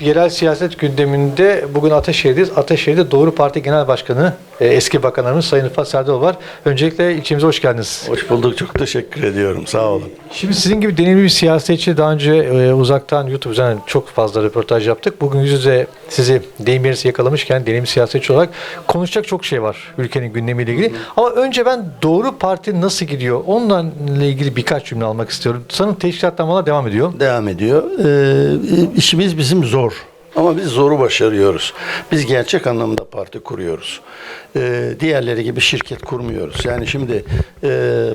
yerel siyaset gündeminde bugün Ataşehir'deyiz. Ataşehir'de Doğru Parti Genel Başkanı, eski bakanlarımız Sayın Rıfat Serdoğlu var. Öncelikle ilçemize hoş geldiniz. Hoş bulduk. Çok teşekkür ediyorum. Sağ olun. Şimdi sizin gibi deneyimli bir siyasetçi daha önce e, uzaktan YouTube üzerinden çok fazla röportaj yaptık. Bugün yüz yüze sizi deyim yerisi yakalamışken deneyimli siyasetçi olarak konuşacak çok şey var ülkenin gündemiyle ilgili. Ama önce ben Doğru Parti nasıl gidiyor? Onunla ilgili birkaç cümle almak istiyorum. Sanırım teşkilatlamalar devam ediyor. Devam ediyor. Ee, işimiz bizim zor. Ama biz zoru başarıyoruz. Biz gerçek anlamda parti kuruyoruz. Ee, diğerleri gibi şirket kurmuyoruz. Yani şimdi e,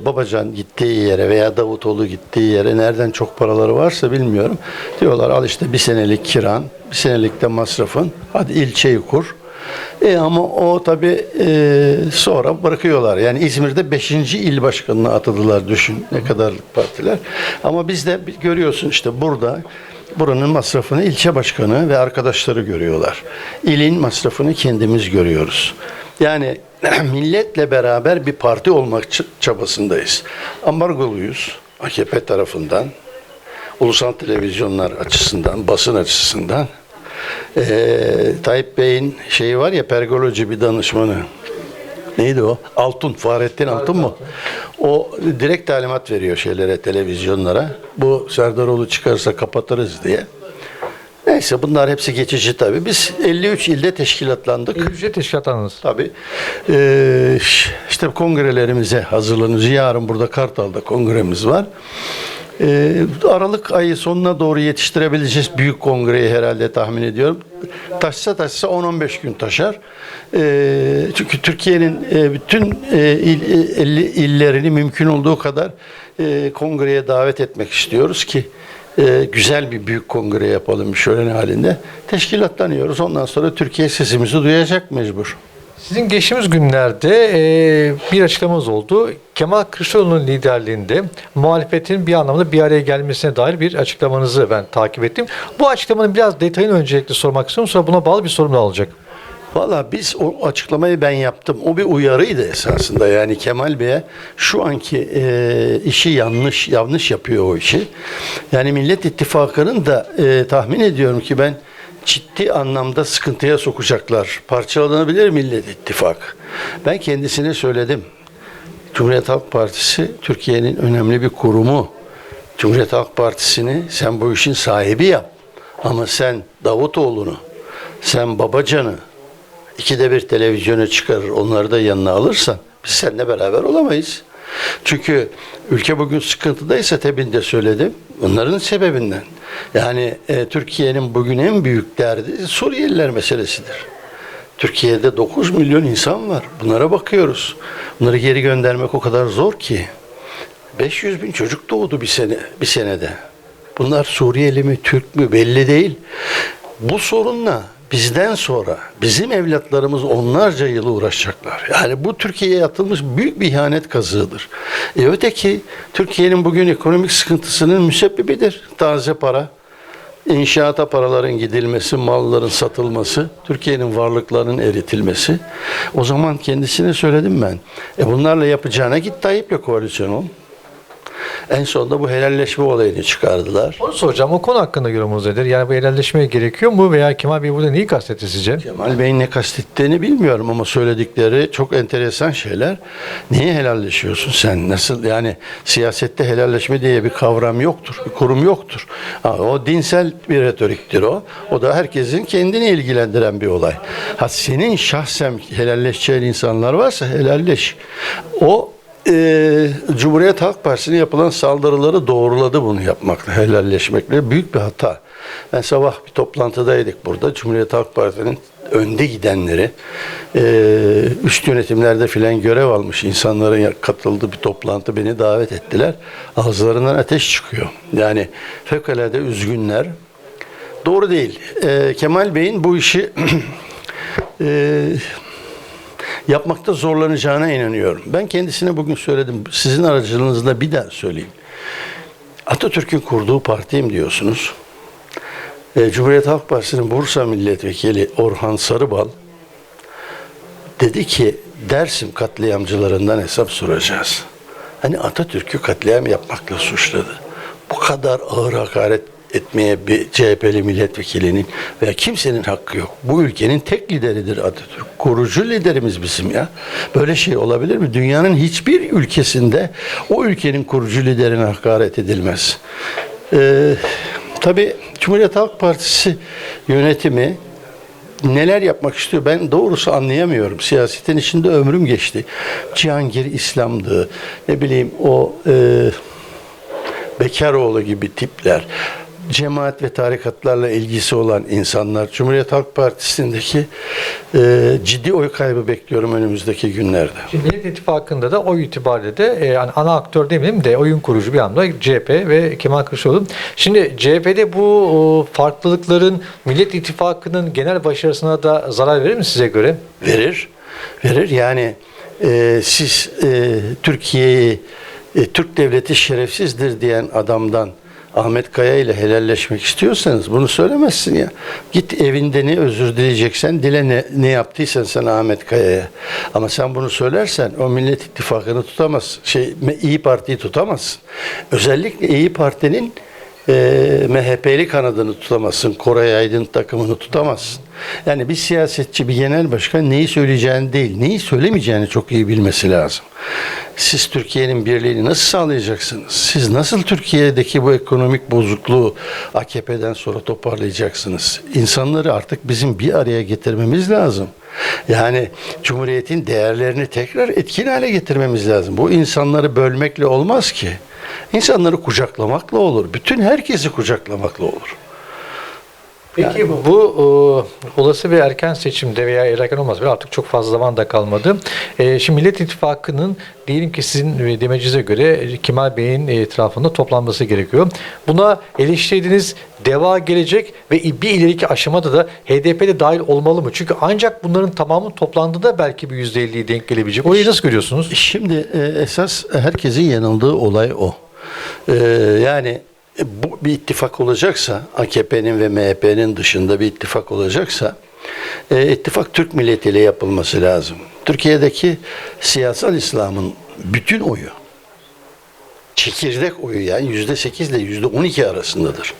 Babacan gittiği yere veya Davutoğlu gittiği yere nereden çok paraları varsa bilmiyorum. Diyorlar al işte bir senelik kiran, bir senelik de masrafın. Hadi ilçeyi kur. E ama o tabii e, sonra bırakıyorlar. Yani İzmir'de 5. il başkanına atadılar düşün ne kadarlık partiler. Ama biz de görüyorsun işte burada buranın masrafını ilçe başkanı ve arkadaşları görüyorlar. İlin masrafını kendimiz görüyoruz. Yani milletle beraber bir parti olmak çabasındayız. Ambargoluyuz AKP tarafından, ulusal televizyonlar açısından, basın açısından. Ee, Tayyip Bey'in şeyi var ya pergoloji bir danışmanı. Neydi o? Altun, Fahrettin Altun mu? O direkt talimat veriyor şeylere, televizyonlara. Bu Serdaroğlu çıkarsa kapatırız diye. Neyse bunlar hepsi geçici tabii. Biz 53 ilde teşkilatlandık. Ücret teşkilatlarınız. Tabii. Ee, işte kongrelerimize hazırlanıyoruz. Yarın burada Kartal'da kongremiz var. Ee, Aralık ayı sonuna doğru yetiştirebileceğiz büyük kongreyi herhalde tahmin ediyorum. Taşsa taşsa 10-15 gün taşar. Ee, çünkü Türkiye'nin e, bütün e, il, e, illerini mümkün olduğu kadar kongreye davet etmek istiyoruz ki güzel bir büyük kongre yapalım şölen halinde. Teşkilatlanıyoruz. Ondan sonra Türkiye sesimizi duyacak mecbur. Sizin geçtiğimiz günlerde e, bir açıklamanız oldu. Kemal Kılıçdaroğlu'nun liderliğinde muhalefetin bir anlamda bir araya gelmesine dair bir açıklamanızı ben takip ettim. Bu açıklamanın biraz detayını öncelikle sormak istiyorum. Sonra buna bağlı bir sorum da olacak. Valla biz o açıklamayı ben yaptım. O bir uyarıydı esasında. Yani Kemal Bey'e şu anki e, işi yanlış yanlış yapıyor o işi. Yani Millet İttifakı'nın da e, tahmin ediyorum ki ben ciddi anlamda sıkıntıya sokacaklar. Parçalanabilir Millet İttifak. Ben kendisine söyledim. Cumhuriyet Halk Partisi Türkiye'nin önemli bir kurumu. Cumhuriyet Halk Partisi'ni sen bu işin sahibi yap. Ama sen Davutoğlu'nu, sen Babacan'ı, ikide bir televizyona çıkarır, onları da yanına alırsan biz seninle beraber olamayız. Çünkü ülke bugün sıkıntıdaysa tebinde söyledim. Onların sebebinden. Yani e, Türkiye'nin bugün en büyük derdi Suriyeliler meselesidir. Türkiye'de 9 milyon insan var. Bunlara bakıyoruz. Bunları geri göndermek o kadar zor ki. 500 bin çocuk doğdu bir sene bir senede. Bunlar Suriyeli mi, Türk mü belli değil. Bu sorunla bizden sonra bizim evlatlarımız onlarca yıl uğraşacaklar. Yani bu Türkiye'ye atılmış büyük bir ihanet kazığıdır. E öteki Türkiye'nin bugün ekonomik sıkıntısının müsebbibidir. Taze para, İnşaata paraların gidilmesi, malların satılması, Türkiye'nin varlıklarının eritilmesi. O zaman kendisine söyledim ben. E bunlarla yapacağına git Tayyip'le koalisyon ol. En sonunda bu helalleşme olayını çıkardılar. Onu soracağım. O konu hakkında yorumunuz nedir? Yani bu helalleşmeye gerekiyor mu veya Kemal Bey burada neyi kastetti sizce? Kemal Bey'in ne kastettiğini bilmiyorum ama söyledikleri çok enteresan şeyler. Niye helalleşiyorsun sen? Nasıl yani siyasette helalleşme diye bir kavram yoktur, bir kurum yoktur. Ha, o dinsel bir retoriktir o. O da herkesin kendini ilgilendiren bir olay. Ha senin şahsen helalleşeceğin insanlar varsa helalleş. O e, Cumhuriyet Halk Partisi'ne yapılan saldırıları doğruladı bunu yapmakla, helalleşmekle. Büyük bir hata. Ben sabah bir toplantıdaydık burada. Cumhuriyet Halk Partisi'nin önde gidenleri, e, üst yönetimlerde filan görev almış insanların katıldığı bir toplantı beni davet ettiler. Ağızlarından ateş çıkıyor. Yani fevkalade üzgünler. Doğru değil. E, Kemal Bey'in bu işi e, yapmakta zorlanacağına inanıyorum. Ben kendisine bugün söyledim. Sizin aracılığınızla bir daha söyleyeyim. Atatürk'ün kurduğu partiyim diyorsunuz. E, Cumhuriyet Halk Partisi'nin Bursa Milletvekili Orhan Sarıbal dedi ki Dersim katliamcılarından hesap soracağız. Hani Atatürk'ü katliam yapmakla suçladı. Bu kadar ağır hakaret etmeye bir CHP'li milletvekilinin veya kimsenin hakkı yok. Bu ülkenin tek lideridir Atatürk. Kurucu liderimiz bizim ya. Böyle şey olabilir mi? Dünyanın hiçbir ülkesinde o ülkenin kurucu liderine hakaret edilmez. Ee, tabii Cumhuriyet Halk Partisi yönetimi neler yapmak istiyor ben doğrusu anlayamıyorum. Siyasetin içinde ömrüm geçti. Cihangir İslam'dı. Ne bileyim o e, Bekaroğlu gibi tipler. Cemaat ve tarikatlarla ilgisi olan insanlar. Cumhuriyet Halk Partisi'ndeki e, ciddi oy kaybı bekliyorum önümüzdeki günlerde. Şimdi Millet İttifakı'nda da oy itibariyle de e, yani ana aktör demeyelim de oyun kurucu bir anda CHP ve Kemal Kılıçdaroğlu. Şimdi CHP'de bu o, farklılıkların Millet İttifakı'nın genel başarısına da zarar verir mi size göre? verir. Verir. Yani e, siz e, Türkiye'yi e, Türk devleti şerefsizdir diyen adamdan Ahmet Kaya ile helalleşmek istiyorsanız bunu söylemezsin ya. Git evinde ne özür dileyeceksen dile ne, ne yaptıysan sen Ahmet Kaya'ya. Ama sen bunu söylersen o Millet İttifakı'nı tutamazsın. Şey, İyi Parti'yi tutamazsın. Özellikle İyi Parti'nin e, MHP'li kanadını tutamazsın. Koray Aydın takımını tutamazsın. Yani bir siyasetçi, bir genel başkan neyi söyleyeceğini değil, neyi söylemeyeceğini çok iyi bilmesi lazım. Siz Türkiye'nin birliğini nasıl sağlayacaksınız? Siz nasıl Türkiye'deki bu ekonomik bozukluğu AKP'den sonra toparlayacaksınız? İnsanları artık bizim bir araya getirmemiz lazım. Yani Cumhuriyet'in değerlerini tekrar etkin hale getirmemiz lazım. Bu insanları bölmekle olmaz ki. İnsanları kucaklamakla olur. Bütün herkesi kucaklamakla olur. Peki bu e, olası bir erken seçimde veya erken olmaz bile artık çok fazla zaman da kalmadı. E, şimdi Millet İttifakı'nın diyelim ki sizin e, demecinize göre Kemal Bey'in etrafında toplanması gerekiyor. Buna eleştirdiğiniz deva gelecek ve bir ileriki aşamada da HDP'de dahil olmalı mı? Çünkü ancak bunların tamamı toplandığında belki bir %50'ye denk gelebilecek. Orayı nasıl görüyorsunuz? Şimdi e, esas herkesin yanıldığı olay o. E, yani e, bu bir ittifak olacaksa, AKP'nin ve MHP'nin dışında bir ittifak olacaksa, e, ittifak Türk milletiyle yapılması lazım. Türkiye'deki siyasal İslam'ın bütün oyu, çekirdek oyu yani yüzde sekiz ile yüzde on iki arasındadır.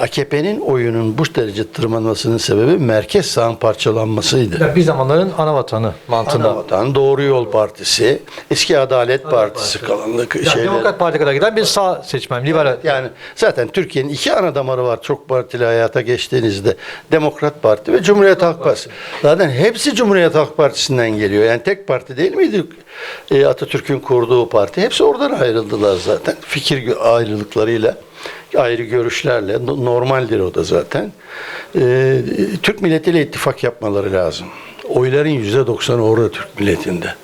AKP'nin oyunun bu derece tırmanmasının sebebi merkez sağın parçalanmasıydı. Ya bir zamanların ana vatanı mantığında. Anavatan, Doğru Yol Partisi, eski Adalet Partisi kalanlık Ya şeyler. Demokrat Parti'ye kadar giden bir sağ seçmen, liberal. Yani zaten Türkiye'nin iki ana damarı var çok partili hayata geçtiğinizde. Demokrat Parti ve Cumhuriyet Halk Partisi. Zaten hepsi Cumhuriyet Halk Partisi'nden geliyor. Yani tek parti değil miydi e, Atatürk'ün kurduğu parti? Hepsi oradan ayrıldılar zaten. Fikir ayrılıklarıyla, ayrı görüşlerle. No- Normaldir o da zaten. E, Türk milletiyle ittifak yapmaları lazım. Oyların yüzde doksanı orada Türk milletinde.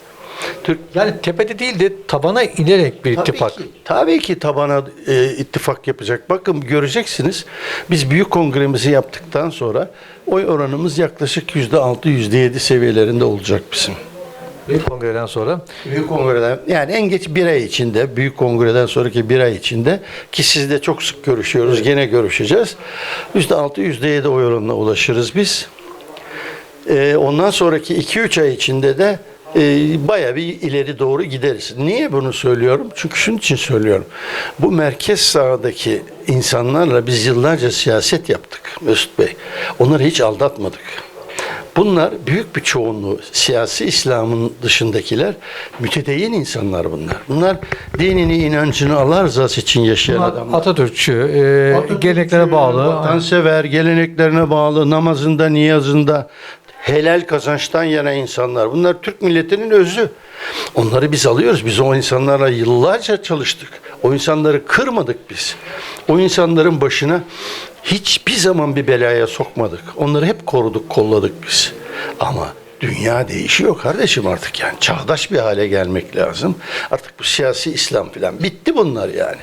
Türk Yani tepede değil de tabana inerek bir ittifak. Tabii ki, tabii ki tabana e, ittifak yapacak. Bakın göreceksiniz. Biz büyük kongremizi yaptıktan sonra oy oranımız yaklaşık yüzde altı, yüzde yedi seviyelerinde olacak bizim. Büyük kongreden sonra. Büyük kongreden yani en geç bir ay içinde, büyük kongreden sonraki bir ay içinde ki sizle çok sık görüşüyoruz, gene görüşeceğiz. Yüzde altı, yüzde yedi oy oranına ulaşırız biz. Ee, ondan sonraki iki üç ay içinde de e, baya bir ileri doğru gideriz. Niye bunu söylüyorum? Çünkü şunun için söylüyorum. Bu merkez sağdaki insanlarla biz yıllarca siyaset yaptık Mesut Bey. Onları hiç aldatmadık. Bunlar büyük bir çoğunluğu siyasi İslam'ın dışındakiler mütedeyyin insanlar bunlar. Bunlar dinini, inancını Allah rızası için yaşayan adamlar. Atatürkçü, e, geleneklere bağlı. Vatansever, geleneklerine bağlı, namazında, niyazında helal kazançtan yana insanlar. Bunlar Türk milletinin özü. Onları biz alıyoruz. Biz o insanlarla yıllarca çalıştık. O insanları kırmadık biz. O insanların başına hiçbir zaman bir belaya sokmadık. Onları hep koruduk, kolladık biz. Ama Dünya değişiyor kardeşim artık yani. Çağdaş bir hale gelmek lazım. Artık bu siyasi İslam filan bitti bunlar yani.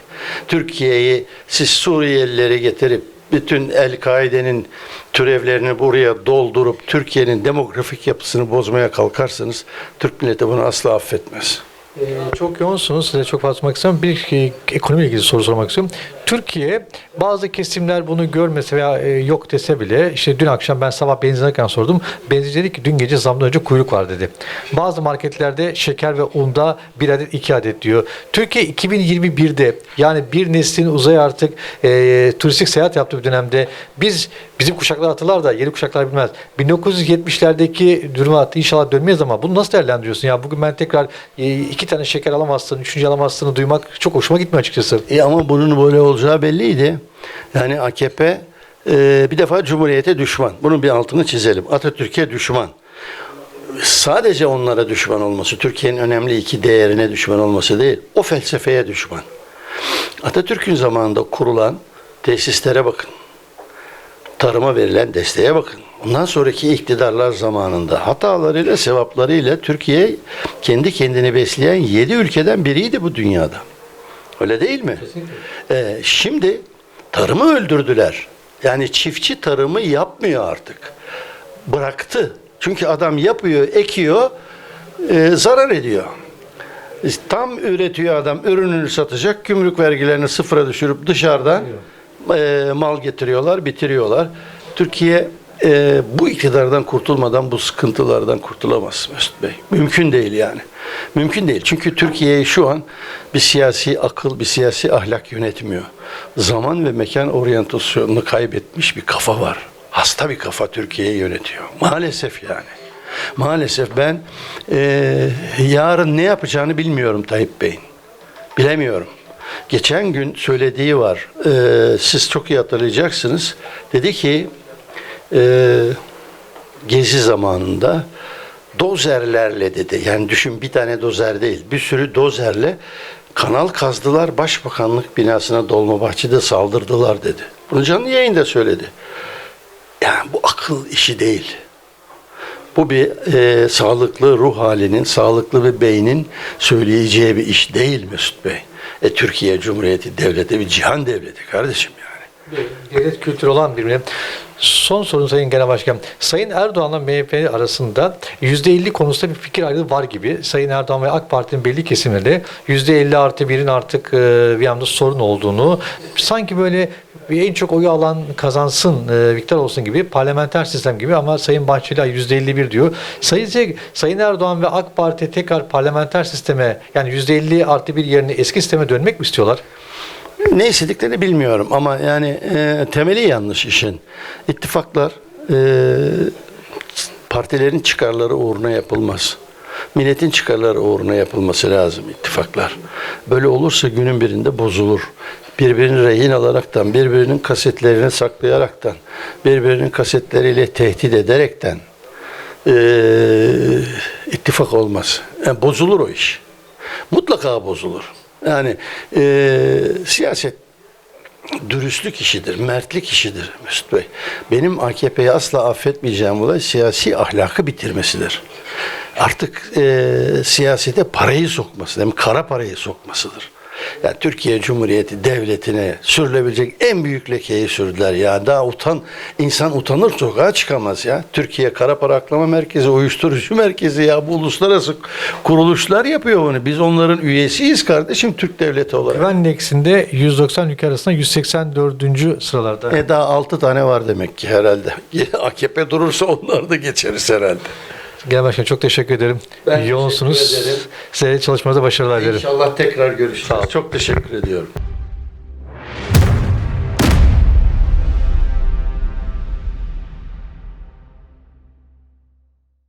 Türkiye'yi siz Suriyelileri getirip bütün El-Kaide'nin türevlerini buraya doldurup Türkiye'nin demografik yapısını bozmaya kalkarsanız Türk milleti bunu asla affetmez. Ee, çok yoğunsunuz. Size çok sormak istiyorum. Bir e, ekonomiyle ilgili soru sormak istiyorum. Türkiye bazı kesimler bunu görmese veya e, yok dese bile işte dün akşam ben sabah benzin alırken sordum. Benzinci dedi ki dün gece zamdan önce kuyruk var dedi. Bazı marketlerde şeker ve unda bir adet iki adet diyor. Türkiye 2021'de yani bir neslin uzay artık e, turistik seyahat yaptığı bir dönemde biz bizim kuşaklar hatırlar da yeni kuşaklar bilmez. 1970'lerdeki duruma inşallah dönmeyiz ama bunu nasıl değerlendiriyorsun? Ya bugün ben tekrar e, iki tane şeker alamazsın, üçüncü alamazsını duymak çok hoşuma gitmiyor açıkçası. E ama bunun böyle olacağı belliydi. Yani AKP e, bir defa Cumhuriyete düşman. Bunun bir altını çizelim. Atatürk'e düşman. Sadece onlara düşman olması, Türkiye'nin önemli iki değerine düşman olması değil, o felsefeye düşman. Atatürk'ün zamanında kurulan tesislere bakın. Tarıma verilen desteğe bakın. Ondan sonraki iktidarlar zamanında hatalarıyla, sevaplarıyla Türkiye kendi kendini besleyen yedi ülkeden biriydi bu dünyada. Öyle değil mi? Ee, şimdi tarımı öldürdüler. Yani çiftçi tarımı yapmıyor artık. Bıraktı. Çünkü adam yapıyor, ekiyor, e, zarar ediyor. Tam üretiyor adam, ürününü satacak, gümrük vergilerini sıfıra düşürüp dışarıdan e, mal getiriyorlar, bitiriyorlar. Türkiye e, bu iktidardan kurtulmadan bu sıkıntılardan kurtulamaz Mesut Bey. Mümkün değil yani. Mümkün değil. Çünkü Türkiye'yi şu an bir siyasi akıl, bir siyasi ahlak yönetmiyor. Zaman ve mekan oryantasyonunu kaybetmiş bir kafa var. Hasta bir kafa Türkiye'yi yönetiyor. Maalesef yani. Maalesef ben e, yarın ne yapacağını bilmiyorum Tayyip Bey'in. Bilemiyorum. Geçen gün söylediği var. E, siz çok iyi hatırlayacaksınız. Dedi ki e, gezi zamanında dozerlerle dedi. Yani düşün bir tane dozer değil. Bir sürü dozerle kanal kazdılar. Başbakanlık binasına Dolmabahçe'de saldırdılar dedi. Bunu canlı yayında söyledi. Yani bu akıl işi değil. Bu bir e, sağlıklı ruh halinin, sağlıklı bir beynin söyleyeceği bir iş değil Mesut Bey. E, Türkiye Cumhuriyeti devleti bir cihan devleti kardeşim yani. Devlet kültürü olan birbirine. Son sorun Sayın Genel Başkan. Sayın Erdoğan'la MHP arasında %50 konusunda bir fikir ayrılığı var gibi. Sayın Erdoğan ve AK Parti'nin belli kesimleri %50 artı birin artık e, bir anda sorun olduğunu sanki böyle en çok oyu alan kazansın, e, Viktor olsun gibi parlamenter sistem gibi ama Sayın Bahçeli %51 diyor. Sayın, Sayın Erdoğan ve AK Parti tekrar parlamenter sisteme yani %50 artı bir yerine eski sisteme dönmek mi istiyorlar? Ne istediklerini bilmiyorum ama yani e, temeli yanlış işin. İttifaklar e, partilerin çıkarları uğruna yapılmaz. Milletin çıkarları uğruna yapılması lazım ittifaklar. Böyle olursa günün birinde bozulur. Birbirini rehin alaraktan, birbirinin kasetlerini saklayaraktan, birbirinin kasetleriyle tehdit ederekten e, ittifak olmaz. Yani bozulur o iş. Mutlaka bozulur. Yani e, siyaset dürüstlük işidir, mertlik işidir Mesut Bey. Benim AKP'yi asla affetmeyeceğim olay siyasi ahlakı bitirmesidir. Artık e, siyasete parayı sokması, hem kara parayı sokmasıdır. Yani Türkiye Cumhuriyeti devletine sürülebilecek en büyük lekeyi sürdüler ya. Daha utan insan utanır sokağa çıkamaz ya. Türkiye Kara Para Aklama Merkezi, uyuşturucu merkezi ya. Bu uluslararası kuruluşlar yapıyor bunu. Biz onların üyesiyiz kardeşim Türk devleti olarak. Güven endeksinde 190 ülke arasında 184. sıralarda. E daha 6 tane var demek ki herhalde. AKP durursa onları da geçeriz herhalde. Genel Başkan çok teşekkür ederim. Ben Yoğunsunuz. teşekkür ederim. Size çalışmanızda başarılar dilerim. İnşallah tekrar görüşürüz. Çok teşekkür ediyorum.